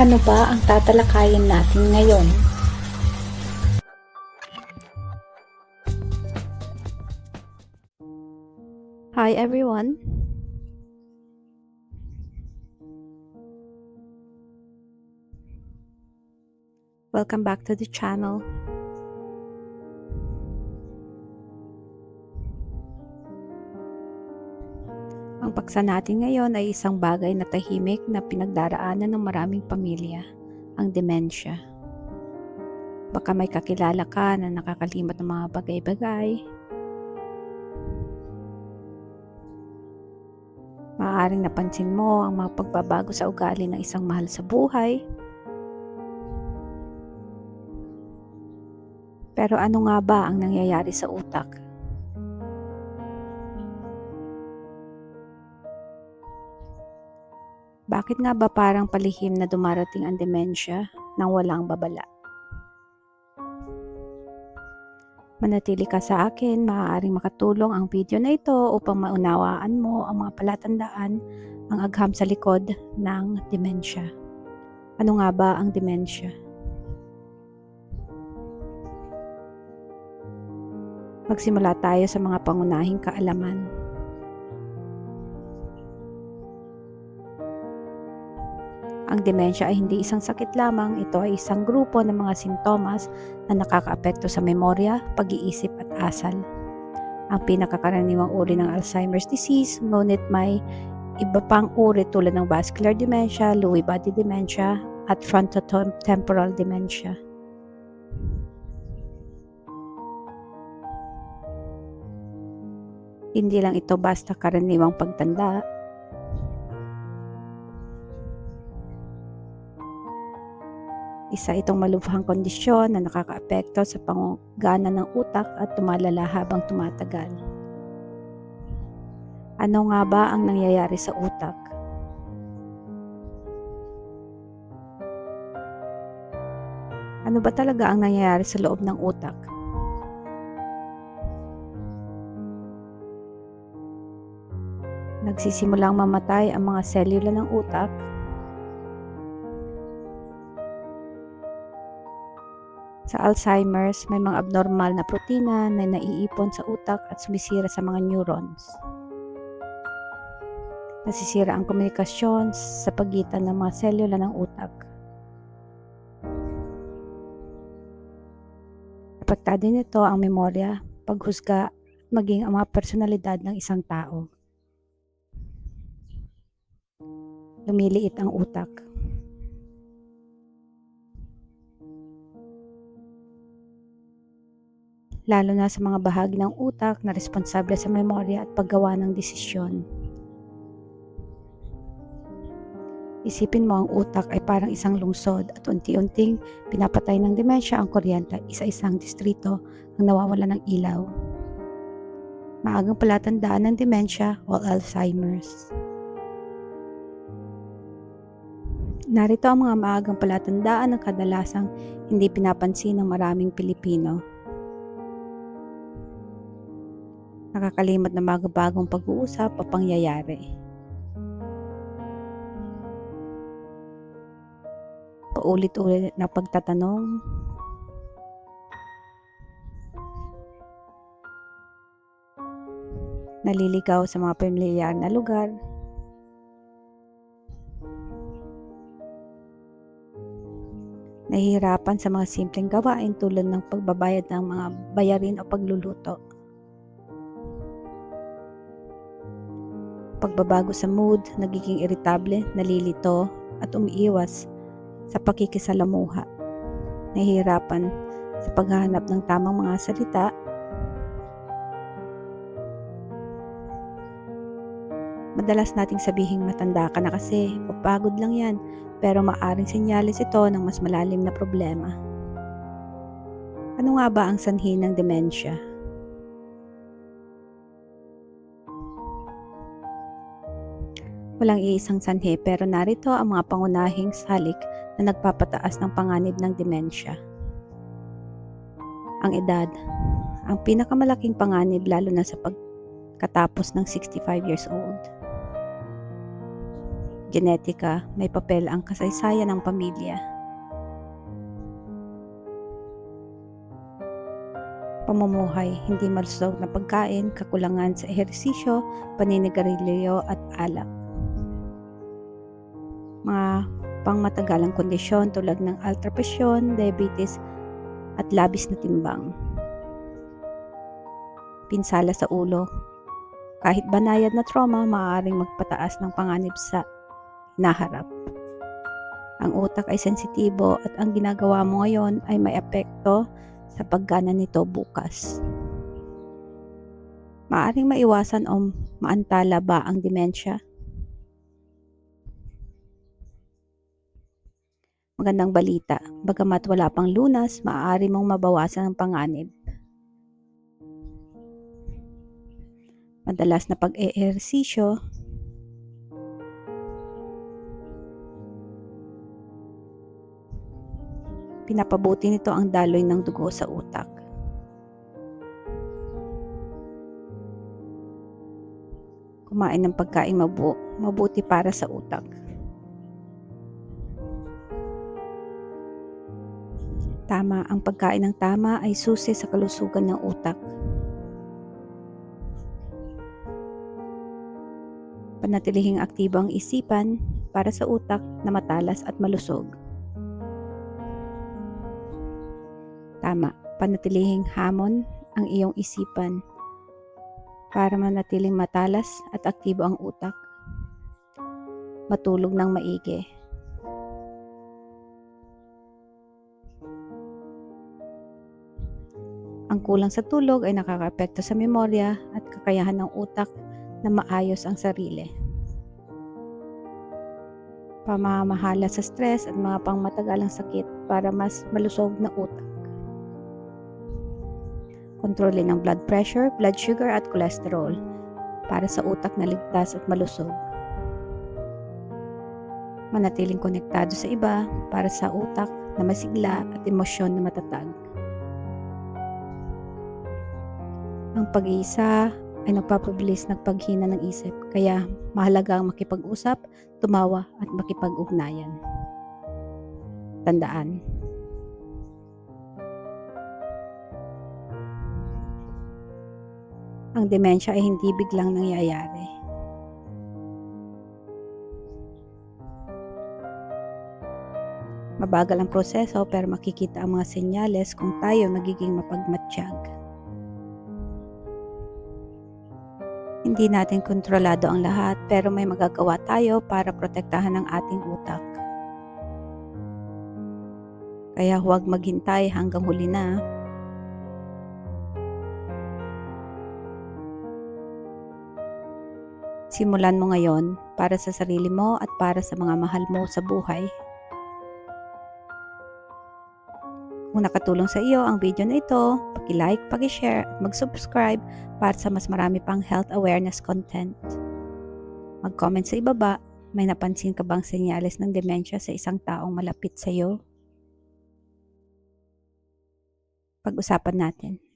Ano ba ang tatalakayin natin ngayon? Hi everyone. Welcome back to the channel. Ang paksa natin ngayon ay isang bagay na tahimik na pinagdaraanan ng maraming pamilya, ang demensya. Baka may kakilala ka na nakakalimot ng mga bagay-bagay, Maaaring napansin mo ang mga pagbabago sa ugali ng isang mahal sa buhay. Pero ano nga ba ang nangyayari sa utak? Bakit nga ba parang palihim na dumarating ang demensya nang walang babala? Manatili ka sa akin, maaaring makatulong ang video na ito upang maunawaan mo ang mga palatandaan ang agham sa likod ng demensya. Ano nga ba ang demensya? Magsimula tayo sa mga pangunahing kaalaman. Ang demensya ay hindi isang sakit lamang, ito ay isang grupo ng mga sintomas na nakakaapekto sa memorya, pag-iisip at asal. Ang pinakakaraniwang uri ng Alzheimer's disease, ngunit may iba pang uri tulad ng vascular dementia, Lewy body dementia, at frontotemporal dementia. Hindi lang ito basta karaniwang pagtanda, Isa itong malubhang kondisyon na nakakaapekto sa pangungana ng utak at tumalala habang tumatagal. Ano nga ba ang nangyayari sa utak? Ano ba talaga ang nangyayari sa loob ng utak? Nagsisimulang mamatay ang mga selula ng utak Sa Alzheimer's, may mga abnormal na protina na naiipon sa utak at sumisira sa mga neurons. Nasisira ang komunikasyon sa pagitan ng mga selula ng utak. Apektado nito ang memorya, paghusga, at maging ang mga personalidad ng isang tao. Lumiliit ang utak. Lalo na sa mga bahagi ng utak na responsable sa memorya at paggawa ng desisyon. Isipin mo ang utak ay parang isang lungsod at unti-unting pinapatay ng demensya ang kuryente isa-isang distrito ang nawawala ng ilaw. Maagang palatandaan ng demensya o Alzheimer's. Narito ang mga maagang palatandaan ng kadalasang hindi pinapansin ng maraming Pilipino. Nakakalimot na mga bagong pag-uusap o pangyayari. Paulit-ulit na pagtatanong. Naliligaw sa mga pamilyar na lugar. Nahihirapan sa mga simpleng gawain tulad ng pagbabayad ng mga bayarin o pagluluto. Pagbabago sa mood, nagiging irritable, nalilito, at umiiwas sa pakikisalamuha. Nahihirapan sa paghahanap ng tamang mga salita. Madalas nating sabihing matanda ka na kasi o pagod lang yan, pero maaring sinyalis ito ng mas malalim na problema. Ano nga ba ang sanhi ng demensya? Walang iisang sanhi pero narito ang mga pangunahing salik na nagpapataas ng panganib ng demensya. Ang edad. Ang pinakamalaking panganib lalo na sa pagkatapos ng 65 years old. genetika, may papel ang kasaysayan ng pamilya. Pamumuhay, hindi malusog na pagkain, kakulangan sa ehersisyo, paninigarilyo at alak. Mga pangmatagalang kondisyon tulad ng altrapresyon, diabetes at labis na timbang. Pinsala sa ulo. Kahit banayad na trauma, maaaring magpataas ng panganib sa naharap. Ang utak ay sensitibo at ang ginagawa mo ngayon ay may epekto sa paggana nito bukas. Maaring maiwasan o maantala ba ang demensya? Magandang balita, bagamat wala pang lunas, maaari mong mabawasan ang panganib. Madalas na pag-eehersisyo, pinapabuti nito ang daloy ng dugo sa utak. Kumain ng pagkain mabu mabuti para sa utak. Tama, ang pagkain ng tama ay susi sa kalusugan ng utak. Panatilihing aktibo ang isipan para sa utak na matalas at malusog. Tama, panatilihing hamon ang iyong isipan para manatiling matalas at aktibo ang utak. Matulog ng maigi. Ang kulang sa tulog ay nakakaapekto sa memorya at kakayahan ng utak na maayos ang sarili. Pamamahala sa stress at mga pangmatagalang sakit para mas malusog na utak. Kontrolin ang blood pressure, blood sugar at cholesterol para sa utak na ligtas at malusog. Manatiling konektado sa iba para sa utak na masigla at emosyon na matatag. Ang pag-iisa ay nagpapabilis ng paghina ng isip, kaya mahalaga ang makipag-usap, tumawa at makipag-ugnayan. Tandaan, ang demensya ay hindi biglang nangyayari. Mabagal ang proseso pero makikita ang mga senyales kung tayo magiging mapagmatsyag. Hindi natin kontrolado ang lahat pero may magagawa tayo para protektahan ang ating utak. Kaya huwag maghintay hanggang huli na. Simulan mo ngayon para sa sarili mo at para sa mga mahal mo sa buhay. Kung nakatulong sa iyo ang video na ito, paki-like, paki-share at mag-subscribe para sa mas marami pang health awareness content. Mag-comment sa ibaba, may napansin ka bang senyales ng demensya sa isang taong malapit sa iyo? Pag-usapan natin.